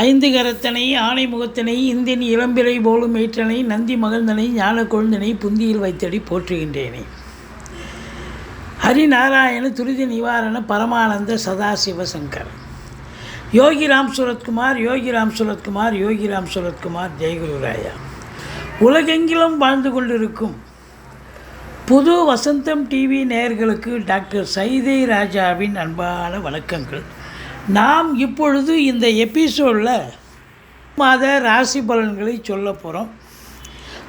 ஐந்து கரத்தனை ஆணை முகத்தனை இந்தின் இளம்பிறை போலும் ஏற்றனை நந்தி மகந்தனை ஞான கொழுந்தனை புந்தியில் வைத்தடி போற்றுகின்றேனே. ஹரிநாராயண துரிதி நிவாரண பரமானந்த சதாசிவசங்கர் யோகிராம் சுரத்குமார் யோகிராம் சுரத்குமார் யோகிராம் சுரத்குமார் ஜெயகுருராயா உலகெங்கிலும் வாழ்ந்து கொண்டிருக்கும் புது வசந்தம் டிவி நேயர்களுக்கு டாக்டர் சைதை ராஜாவின் அன்பான வணக்கங்கள். நாம் இப்பொழுது இந்த எபிசோடில் மாத ராசி பலன்களை சொல்ல போகிறோம்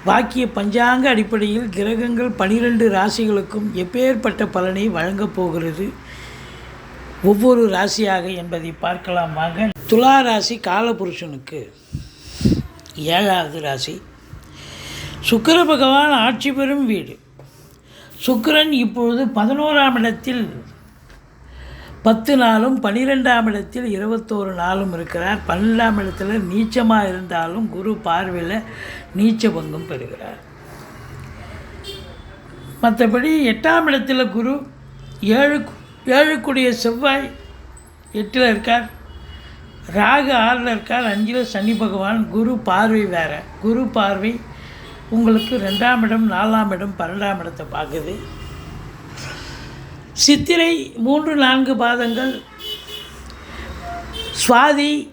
பாக்கிய பஞ்சாங்க அடிப்படையில் கிரகங்கள் பனிரெண்டு ராசிகளுக்கும் எப்பேற்பட்ட பலனை வழங்கப் போகிறது? ஒவ்வொரு ராசியாக என்பதை பார்க்கலாம் வாங்க. துலா ராசி காலபுருஷனுக்கு ஏழாவது ராசி. சுக்கர பகவான் ஆட்சி பெறும் வீடு. சுக்கிரன் இப்பொழுது பதினோராம் இடத்தில் பத்து நாளும் பன்னிரெண்டாம் இடத்தில் இருபத்தோரு நாளும் இருக்கிறார். பன்னெண்டாம் இடத்துல நீச்சமாக இருந்தாலும் குரு பார்வையில் நீச்ச பங்கம் பெறுகிறார். மற்றபடி எட்டாம் இடத்தில் குரு ஏழு ஏழுக்குடைய செவ்வாய் எட்டில் இருக்கார். ராகு ஆறில் இருக்கார். அஞ்சில் சனி பகவான். குரு பார்வை வேறு. குரு பார்வை உங்களுக்கு ரெண்டாம் இடம் நாலாம் இடம் பன்னெண்டாம் இடத்தை பார்க்குது. சித்திரை மூன்று நான்கு பாதங்கள் சுவாதி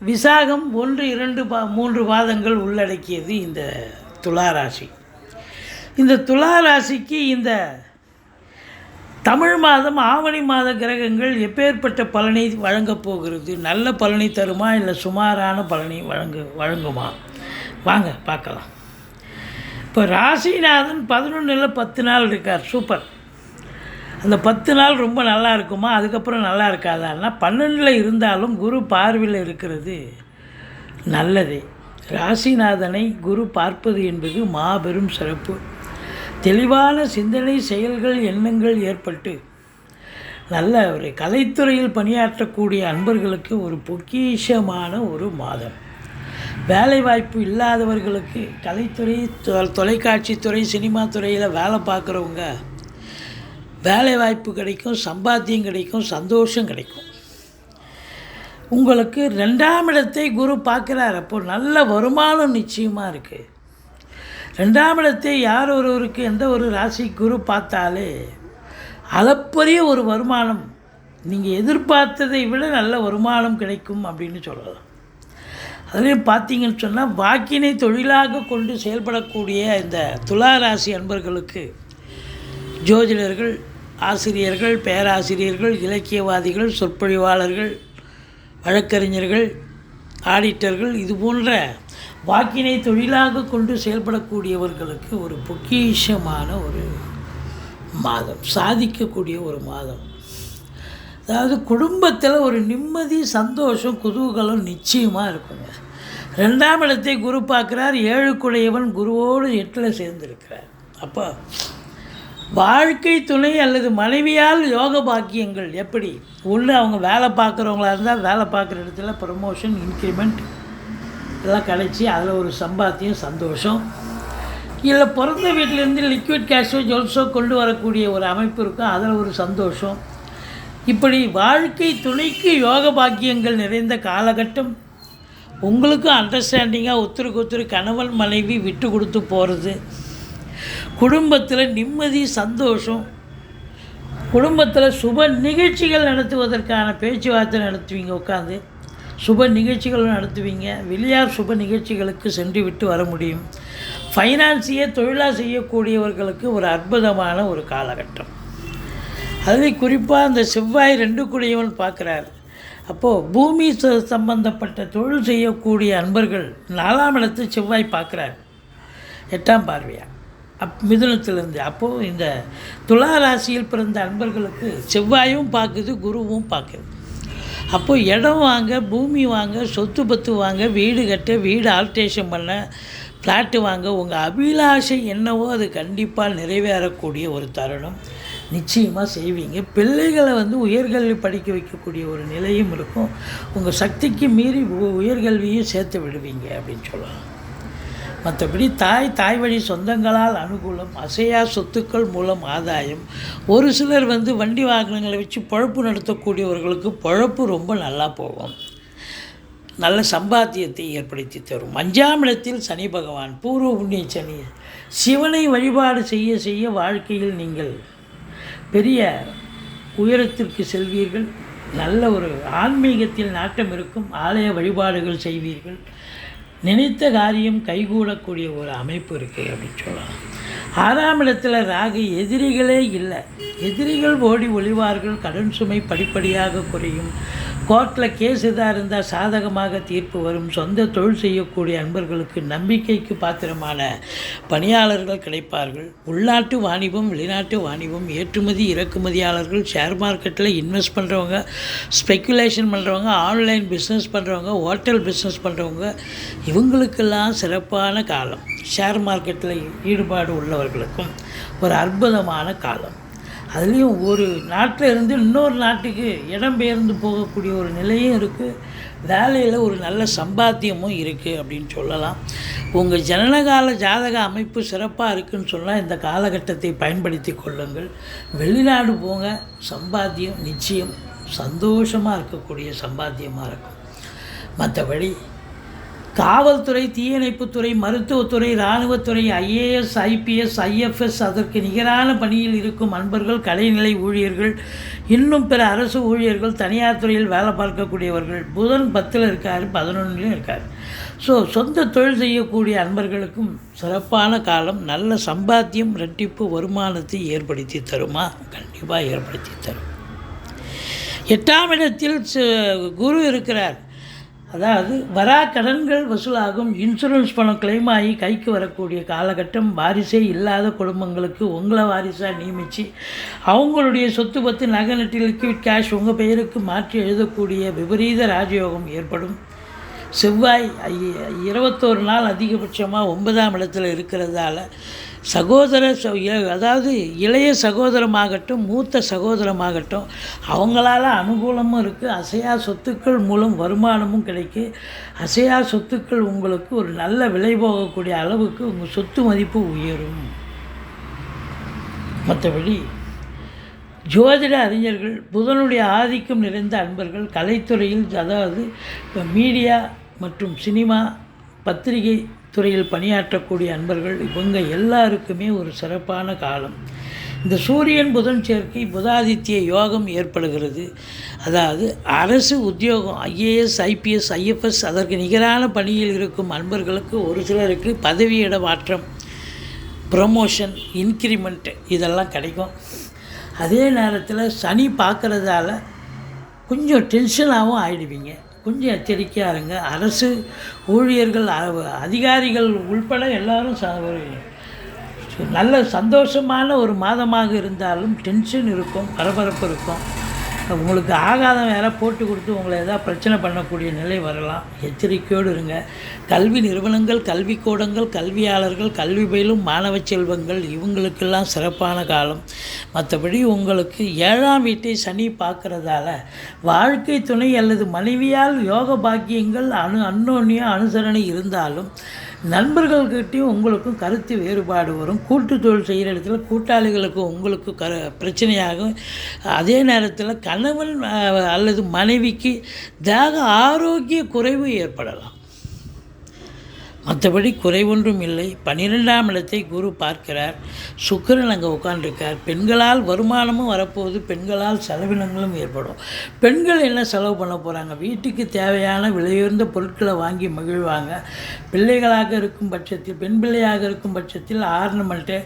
விசாகம் ஒன்று இரண்டு பா மூன்று பாதங்கள் உள்ளடக்கியது இந்த துளாராசி. இந்த துளாராசிக்கு இந்த தமிழ் மாதம் ஆவணி மாத கிரகங்கள் எப்பேற்பட்ட பலனை வழங்கப் போகிறது? நல்ல பலனை தருமா இல்லை சுமாரான பலனை வழங்கு வழங்குமா? வாங்க பார்க்கலாம். இப்போ ராசிநாதன் பதினொன்றில் பத்து நாள் இருக்கார். சூப்பர். அந்த பத்து நாள் ரொம்ப நல்லா இருக்குமா? அதுக்கப்புறம் நல்லா இருக்காதான்னா பன்னெண்டில் இருந்தாலும் குரு பார்வையில் இருக்கிறது நல்லதே. ராசிநாதனை குரு பார்ப்பது என்பது மாபெரும் சிறப்பு. தெளிவான சிந்தனை செயல்கள் எண்ணங்கள் ஏற்பட்டு நல்ல ஒரு கலைத்துறையில் பணியாற்றக்கூடிய அன்பர்களுக்கு ஒரு பொக்கிஷமான ஒரு மாதம். வேலைவாய்ப்பு இல்லாதவர்களுக்கு கலைத்துறை தொ- தொலைக்காட்சித்துறை சினிமா துறையில் வேலை பார்க்குறவங்க வேலை வாய்ப்பு கிடைக்கும் சம்பாத்தியம் கிடைக்கும் சந்தோஷம் கிடைக்கும். உங்களுக்கு ரெண்டாம் இடத்தை குரு பார்க்குறார். அப்போ நல்ல வருமானம் நிச்சயமாக இருக்குது ரெண்டாம் இடத்தை யார் ஒருவருக்கு எந்த ஒரு ராசி குரு பார்த்தாலே அளப்பரிய ஒரு வருமானம். நீங்கள் எதிர்பார்த்ததை விட நல்ல வருமானம் கிடைக்கும் அப்படின்னு சொல்லலாம். அதுலேயும் பார்த்தீங்கன்னு சொன்னால் வாக்கினை தொழிலாக கொண்டு செயல்படக்கூடிய இந்த துலா ராசி அன்பர்களுக்கு ஜோதிடர்கள் ஆசிரியர்கள் பேராசிரியர்கள் இலக்கியவாதிகள் சொற்பொழிவாளர்கள் வழக்கறிஞர்கள் ஆடிட்டர்கள் இது போன்ற வாக்கினை தொழிலாக கொண்டு செயல்படக்கூடியவர்களுக்கு ஒரு பொக்கிஷமான ஒரு மாதம் சாதிக்கக்கூடிய ஒரு மாதம். அதாவது குடும்பத்தில் ஒரு நிம்மதி சந்தோஷம் குதூகலம் நிச்சயமாக இருக்குங்க. ரெண்டாம் இடத்தை குரு பார்க்குறார் ஏழுக்குடையவன் குருவோடு எட்டில் சேர்ந்திருக்கிறார். அப்போ வாழ்க்கை துணை அல்லது மனைவியால் யோக பாக்கியங்கள் எப்படி? ஒன்று அவங்க வேலை பார்க்குறவங்களா இருந்தால் வேலை பார்க்குற இடத்துல ப்ரமோஷன் இன்க்ரிமெண்ட் எல்லாம் கிடச்சி அதில் ஒரு சம்பாத்தியம் சந்தோஷம். இல்லை பிறந்த வீட்டிலேருந்து லிக்விட் கேஷோ ஜுவல்ஸோ கொண்டு வரக்கூடிய ஒரு அமைப்பு இருக்கும் அதில் ஒரு சந்தோஷம். இப்படி வாழ்க்கை துணைக்கு யோக பாக்கியங்கள் நிறைந்த காலகட்டம். உங்களுக்கும் அண்டர்ஸ்டாண்டிங்காக ஒத்துருக்கு ஒத்துரு கணவன் மனைவி விட்டு கொடுத்து போகிறது குடும்பத்தில் நிம்மதி சந்தோஷம். குடும்பத்தில் சுப நிகழ்ச்சிகள் நடத்துவதற்கான பேச்சுவார்த்தை நடத்துவீங்க உட்காந்து சுப நிகழ்ச்சிகள் நடத்துவீங்க. வெளியார் சுப நிகழ்ச்சிகளுக்கு சென்று விட்டு வர முடியும். ஃபைனான்ஸையே தொழிலாக செய்யக்கூடியவர்களுக்கு ஒரு அற்புதமான ஒரு காலகட்டம். அதில் குறிப்பாக அந்த செவ்வாய் ரெண்டு கூடியவன் பார்க்குறார். அப்போது பூமி ச- சம்பந்தப்பட்ட தொழில் செய்யக்கூடிய அன்பர்கள் நாலாம் இடத்து செவ்வாய் பார்க்குறார். எட்டாம் பார்வையாக அப் மிதுனத்திலிருந்து. அப்போது இந்த துலா ராசியில் பிறந்த அன்பர்களுக்கு செவ்வாயும் பார்க்குது குருவும் பார்க்குது. அப்போது இடம் வாங்க பூமி வாங்க சொத்து பத்து வாங்க வீடு கட்ட வீடு ஆல்ட்ரேஷன் பண்ண ஃப்ளாட்டு வாங்க உங்கள் அபிலாஷை என்னவோ அது கண்டிப்பாக நிறைவேறக்கூடிய ஒரு தருணம். நிச்சயமாக செய்வீங்க. பிள்ளைகளை வந்து உயர்கல்வி படிக்க வைக்கக்கூடிய ஒரு நிலையும் இருக்கும். உங்கள் சக்திக்கு மீறி உ- உயர்கல்வியும் சேர்த்து விடுவீங்க அப்படின்னு சொல்லலாம். மற்றபடி தாய் தாய் வழி சொந்தங்களால் அனுகூலம் அசையா சொத்துக்கள் மூலம் ஆதாயம். ஒரு சிலர் வந்து வண்டி வாகனங்களை வச்சு பொழப்பு நடத்தக்கூடியவர்களுக்கு பொழப்பு ரொம்ப நல்லா போகும். நல்ல சம்பாத்தியத்தை ஏற்படுத்தி தரும். அஞ்சாம் இடத்தில் சனி பகவான் பூர்வ புண்ணிய சனி. சிவனை வழிபாடு செய்ய செய்ய வாழ்க்கையில் நீங்கள் பெரிய உயரத்திற்கு செல்வீர்கள். நல்ல ஒரு ஆன்மீகத்தில் நாட்டம் இருக்கும். ஆலய வழிபாடுகள் செய்வீர்கள். நினைத்த காரியம் கைகூடக்கூடிய ஒரு அமைப்பு இருக்குது அப்படின்னு சொல்லலாம். ஆறாம் இடத்துல ராகு எதிரிகளே இல்லை. எதிரிகள் ஓடி ஒளிவார்கள் கடன் சுமை படிப்படியாக குறையும். கோர்ட்டில் கேஸ் எதாக இருந்தால் சாதகமாக தீர்ப்பு வரும். சொந்த தொழில் செய்யக்கூடிய அன்பர்களுக்கு நம்பிக்கைக்கு பாத்திரமான பணியாளர்கள் கிடைப்பார்கள். உள்நாட்டு வாணிபம் வெளிநாட்டு வாணிபம் ஏற்றுமதி இறக்குமதியாளர்கள் ஷேர் மார்க்கெட்டில் இன்வெஸ்ட் பண்ணுறவங்க ஸ்பெக்குலேஷன் பண்ணுறவங்க ஆன்லைன் பிஸ்னஸ் பண்ணுறவங்க ஹோட்டல் பிஸ்னஸ் பண்ணுறவங்க இவங்களுக்கெல்லாம் சிறப்பான காலம். ஷேர் மார்க்கெட்டில் ஈடுபாடு உள்ளவர்களுக்கும் ஒரு அற்புதமான காலம். அதுலேயும் ஒரு நாட்டில் இருந்து இன்னொரு நாட்டுக்கு இடம்பெயர்ந்து போகக்கூடிய ஒரு நிலையும் இருக்குது வேலையில் ஒரு நல்ல சம்பாத்தியமும் இருக்குது அப்படின்னு சொல்லலாம். உங்கள் ஜனனகால ஜாதக அமைப்பு சிறப்பாக இருக்குன்னு சொன்னால் இந்த காலகட்டத்தை பயன்படுத்தி கொள்ளுங்கள். வெளிநாடு போங்க சம்பாத்தியம் நிச்சயம் சந்தோஷமாக இருக்கக்கூடிய சம்பாத்தியமாக இருக்கும். மற்றபடி காவல்துறை தீயணைப்புத்துறை மருத்துவத்துறை இராணுவத்துறை ஐஏஎஸ் ஐபிஎஸ் ஐஎஃப்எஸ் அதற்கு நிகரான பணியில் இருக்கும் அன்பர்கள் கலைநிலை ஊழியர்கள் இன்னும் பிற அரசு ஊழியர்கள் தனியார் துறையில் வேலை பார்க்கக்கூடியவர்கள். புதன் பத்தில் இருக்கார் பதினொன்றுலையும் இருக்கார். ஸோ சொந்த தொழில் செய்யக்கூடிய அன்பர்களுக்கும் சிறப்பான காலம் நல்ல சம்பாத்தியம் ரெட்டிப்பு வருமானத்தை ஏற்படுத்தி தருமா? கண்டிப்பாக ஏற்படுத்தி தரும். எட்டாம் இடத்தில் ச- குரு இருக்கிறார். அதாவது வரா கடன்கள் வசூலாகும் இன்சூரன்ஸ் பணம் கிளைம் ஆகி கைக்கு வரக்கூடிய காலகட்டம் வாரிசே இல்லாத குடும்பங்களுக்கு உங்களை வாரிசாக நியமித்து அவங்களுடைய சொத்து பத்து நகை நட்டு லிக்விட் கேஷ் உங்கள் பெயருக்கு மாற்றி எழுதக்கூடிய விபரீத ராஜயோகம் ஏற்படும். செவ்வாய் ஐ- இருபத்தோரு நாள் அதிகபட்சமாக ஒன்பதாம் இடத்துல இருக்கிறதால சகோதர ச- இ- அதாவது இளைய சகோதரமாகட்டும் மூத்த சகோதரமாகட்டும் அவங்களால அனுகூலமும் இருக்குது அசையா சொத்துக்கள் மூலம் வருமானமும் கிடைக்கும் அசையா சொத்துக்கள் உங்களுக்கு ஒரு நல்ல விலை போகக்கூடிய அளவுக்கு உங்கள் சொத்து மதிப்பு உயரும். மற்றபடி ஜோதிட அறிஞர்கள் புதனுடைய ஆதிக்கம் நிறைந்த அன்பர்கள் கலைத்துறையில் அதாவது இப்போ மீடியா மற்றும் சினிமா பத்திரிகை துறையில் பணியாற்றக்கூடிய அன்பர்கள் இவங்க எல்லாருக்குமே ஒரு சிறப்பான காலம். இந்த சூரியன் புதன் சேர்க்கை புதாதித்ய யோகம் ஏற்படுகிறது. அதாவது அரசு உத்தியோகம் ஐஏஎஸ் ஐபிஎஸ் ஐஎஃப்எஸ் அதற்கு நிகரான பணியில் இருக்கும் அன்பர்களுக்கு ஒரு சிலருக்கு பதவியிட மாற்றம் ப்ரமோஷன் இன்க்ரிமெண்ட் இதெல்லாம் கிடைக்கும். அதே நேரத்தில் சனி பார்க்குறதால கொஞ்சம் டென்ஷனாகவும் ஆகிடுவீங்க கொஞ்சம் எச்சரிக்கையாக இருங்க. அரசு ஊழியர்கள் அதிகாரிகள் உள்பட எல்லோரும் ச நல்ல சந்தோஷமான ஒரு மாதமாக இருந்தாலும் டென்ஷன் இருக்கும் பரபரப்பு இருக்கும். உங்களுக்கு ஆகாதம் வேலை போட்டு கொடுத்து உங்களை ஏதாவது பிரச்சனை பண்ணக்கூடிய நிலை வரலாம். எச்சரிக்கையோடு இருங்க. கல்வி நிறுவனங்கள் கல்விக்கூடங்கள் கல்வியாளர்கள் கல்வி பயிலும் மாணவ செல்வங்கள் இவங்களுக்கெல்லாம் சிறப்பான காலம். மற்றபடி உங்களுக்கு ஏழாம் வீட்டை சனி பார்க்குறதால வாழ்க்கை துணை அல்லது மனைவியால் யோக பாக்கியங்கள் அணு அன்னோன்ய அனுசரணை இருந்தாலும் நண்பர்கள்கிட்டையும் உங்களுக்கும் கருத்து வேறுபாடு வரும். கூட்டு தொழில் செய்கிற இடத்துல கூட்டாளிகளுக்கு உங்களுக்கு கரு பிரச்சனையாகும். அதே நேரத்தில் கணவன் அல்லது மனைவிக்கு தேக ஆரோக்கிய குறைவு ஏற்படலாம். மற்றபடி குறைவொன்றும் இல்லை. பன்னிரெண்டாம் இடத்தை குரு பார்க்கிறார். சுக்கரன் அங்கே உட்காந்துருக்கார் பெண்களால் வருமானமும் வரப்போகுது. பெண்களால் செலவினங்களும் ஏற்படும். பெண்கள் என்ன செலவு பண்ண போகிறாங்க வீட்டுக்கு தேவையான விலையுயர்ந்த பொருட்களை வாங்கி மகிழ்வாங்க. பிள்ளைகளாக இருக்கும் பட்சத்தில் பெண் பிள்ளையாக இருக்கும் பட்சத்தில் ஆர்னமெண்ட்டு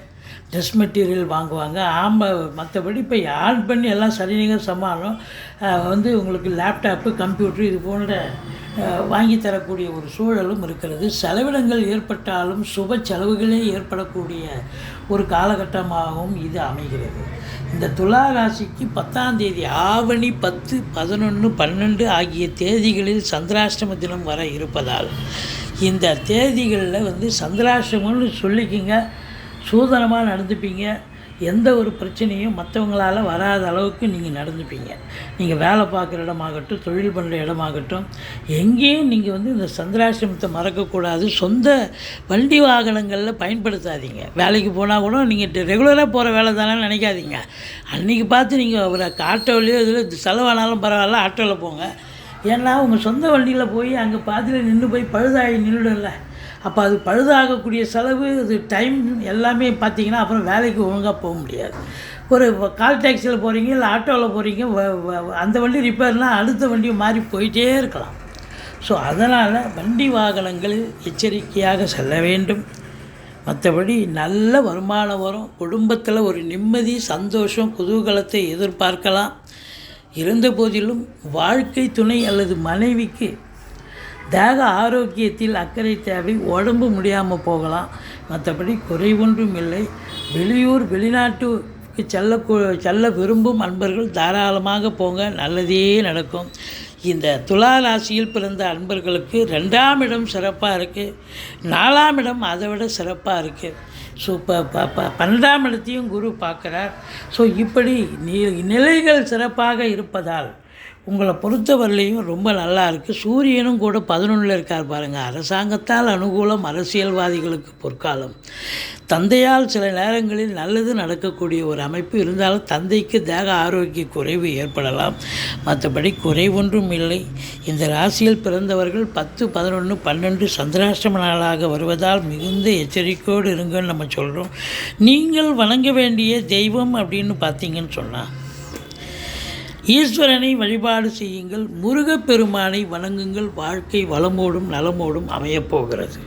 ட்ரெஸ் மெட்டீரியல் வாங்குவாங்க. ஆம மற்றபடி இப்போ ஆன் பண்ணி எல்லாம் சரிநிகர் சமாளம் வந்து உங்களுக்கு லேப்டாப்பு கம்ப்யூட்டர் இது போன்ற வாங்கி தரக்கூடிய ஒரு சூழலும் இருக்கிறது. செலவினங்கள் ஏற்பட்டாலும் சுப செலவுகளே ஏற்படக்கூடிய ஒரு காலகட்டமாகவும் இது அமைகிறது. இந்த துலா ராசிக்கு பத்தாம் தேதி ஆவணி பத்து பதினொன்று பன்னெண்டு ஆகிய தேதிகளில் சந்திராஷ்டம தினம் வர இருப்பதால் இந்த தேதிகளில் வந்து சந்திராஷ்டமம்னு சொல்லிக்கிங்க. சூதனமாக நடந்துப்பீங்க. எந்த ஒரு பிரச்சனையும் மற்றவங்களால வராத அளவுக்கு நீங்கள் நடந்துப்பீங்க. நீங்கள் வேலை பார்க்குற இடமாகட்டும் தொழில் பண்ணுற இடமாகட்டும் எங்கேயும் நீங்கள் வந்து இந்த சந்திராசிரமத்தை மறக்கக்கூடாது. சொந்த வண்டி வாகனங்களில் பயன்படுத்தாதீங்க. வேலைக்கு போனால் கூட நீங்கள் ரெகுலராக போகிற வேலை தானே நினைக்காதீங்க. அன்றைக்கி பார்த்து நீங்கள் ஒரு ஆட்டோவிலையோ இதில் செலவானாலும் பரவாயில்ல ஆட்டோவில் போங்க. ஏன்னா உங்கள் சொந்த வண்டியில் போய் அங்கே பாதியில் நின்று போய் பழுதாகி நின்றுடும்ல அப்போ அது பழுதாகக்கூடிய செலவு இது டைம் எல்லாமே பார்த்தீங்கன்னா அப்புறம் வேலைக்கு ஒழுங்காக போக முடியாது. ஒரு கால் டாக்ஸியில் போகிறீங்க இல்லை ஆட்டோவில் போகிறீங்க வ- அந்த வண்டி ரிப்பேர்னால் அடுத்த வண்டியை மாறி போயிட்டே இருக்கலாம். ஸோ அதனால் வண்டி வாகனங்களில் எச்சரிக்கையாக செல்ல வேண்டும். மற்றபடி நல்ல வருமானம் வரும். குடும்பத்தில் ஒரு நிம்மதி சந்தோஷம் குதூகலத்தை எதிர்பார்க்கலாம். இருந்த போதிலும் வாழ்க்கை துணை அல்லது மனைவிக்கு தேக ஆரோக்கியத்தில் அக்கறை தேவை உடம்பு முடியாமல் போகலாம். மற்றபடி குறைவொன்றும் இல்லை. வெளியூர் வெளிநாட்டுக்கு செல்ல செல்ல விரும்பும் அன்பர்கள் தாராளமாக போங்க. நல்லதே நடக்கும். இந்த துலா ராசியில் பிறந்த அன்பர்களுக்கு ரெண்டாம் இடம் சிறப்பாக இருக்குது நாலாம் இடம் அதை விட சிறப்பாக இருக்குது ஸோ இப்போ ப ப பன்னெண்டாம் இடத்தையும் குரு பார்க்குறார். ஸோ இப்படி நிலைகள் சிறப்பாக இருப்பதால் உங்களை பொறுத்தவரையிலையும் ரொம்ப நல்லா இருக்குது சூரியனும் கூட பதினொன்றில் இருக்கார் பாருங்கள் அரசாங்கத்தால் அனுகூலம் அரசியல்வாதிகளுக்கு பொற்காலம். தந்தையால் சில நேரங்களில் நல்லது நடக்கக்கூடிய ஒரு அமைப்பு இருந்தாலும் தந்தைக்கு தேக ஆரோக்கிய குறைவு ஏற்படலாம். மற்றபடி குறைவொன்றும் இல்லை. இந்த ராசியில் பிறந்தவர்கள் பத்து பதினொன்று பன்னெண்டு சந்திராஷ்டம நாளாக வருவதால் மிகுந்த எச்சரிக்கையோடு இருங்கன்னு நம்ம சொல்கிறோம் நீங்கள் வணங்க வேண்டிய தெய்வம் அப்படின்னு பார்த்தீங்கன்னு சொன்னால் ஈஸ்வரனை வழிபாடு செய்யுங்கள் முருகப்பெருமானை வணங்குங்கள் வாழ்க்கை வளமோடும் நலமோடும் அமையப்போகிறது